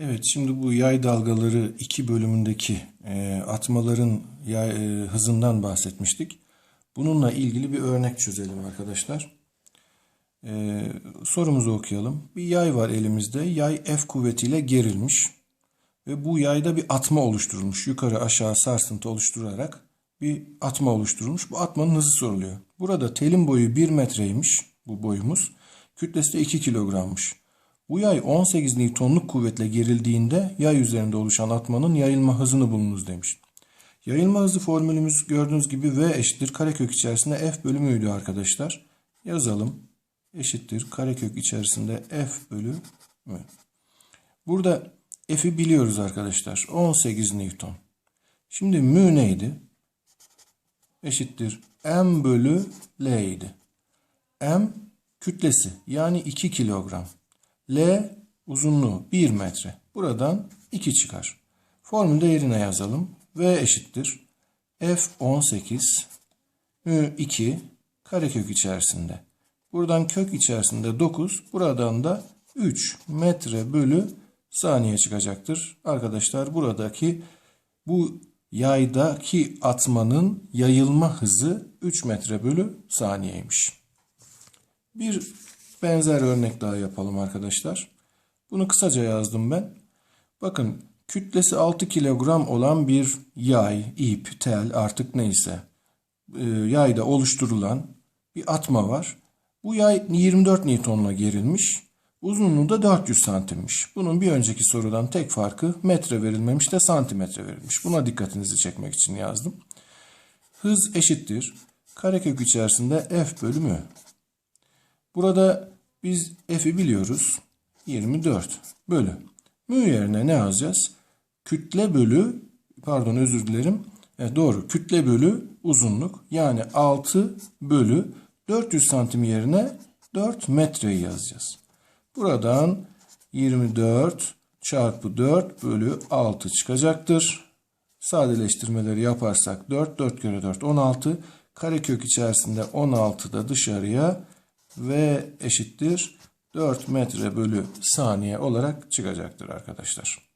Evet, şimdi bu yay dalgaları iki bölümündeki e, atmaların yay, e, hızından bahsetmiştik. Bununla ilgili bir örnek çözelim arkadaşlar. E, sorumuzu okuyalım. Bir yay var elimizde. Yay F kuvvetiyle gerilmiş. Ve bu yayda bir atma oluşturulmuş. Yukarı aşağı sarsıntı oluşturarak bir atma oluşturulmuş. Bu atmanın hızı soruluyor. Burada telin boyu 1 metreymiş bu boyumuz. Kütlesi de 2 kilogrammış. Bu yay 18 Newton'luk kuvvetle gerildiğinde yay üzerinde oluşan atmanın yayılma hızını bulunuz demiş. Yayılma hızı formülümüz gördüğünüz gibi V eşittir karekök içerisinde F bölümüydü arkadaşlar. Yazalım. Eşittir karekök içerisinde F bölü. Burada F'i biliyoruz arkadaşlar. 18 Newton. Şimdi mü neydi? Eşittir M bölü L idi. M kütlesi yani 2 kilogram. L uzunluğu 1 metre. Buradan 2 çıkar. Formülde yerine yazalım. V eşittir. F 18 mü 2 karekök içerisinde. Buradan kök içerisinde 9. Buradan da 3 metre bölü saniye çıkacaktır. Arkadaşlar buradaki bu yaydaki atmanın yayılma hızı 3 metre bölü saniyeymiş. Bir benzer örnek daha yapalım arkadaşlar. Bunu kısaca yazdım ben. Bakın kütlesi 6 kilogram olan bir yay, ip, tel artık neyse e, yayda oluşturulan bir atma var. Bu yay 24 Newton'la gerilmiş. Uzunluğu da 400 santimmiş. Bunun bir önceki sorudan tek farkı metre verilmemiş de santimetre verilmiş. Buna dikkatinizi çekmek için yazdım. Hız eşittir. Karekök içerisinde f bölümü. Burada biz f'i biliyoruz. 24 bölü. Mü yerine ne yazacağız? Kütle bölü, pardon özür dilerim. Evet, doğru. Kütle bölü uzunluk. Yani 6 bölü 400 santim yerine 4 metreyi yazacağız. Buradan 24 çarpı 4 bölü 6 çıkacaktır. Sadeleştirmeleri yaparsak 4, 4 kere 4, 16. Karekök içerisinde 16 da dışarıya v eşittir 4 metre bölü saniye olarak çıkacaktır arkadaşlar.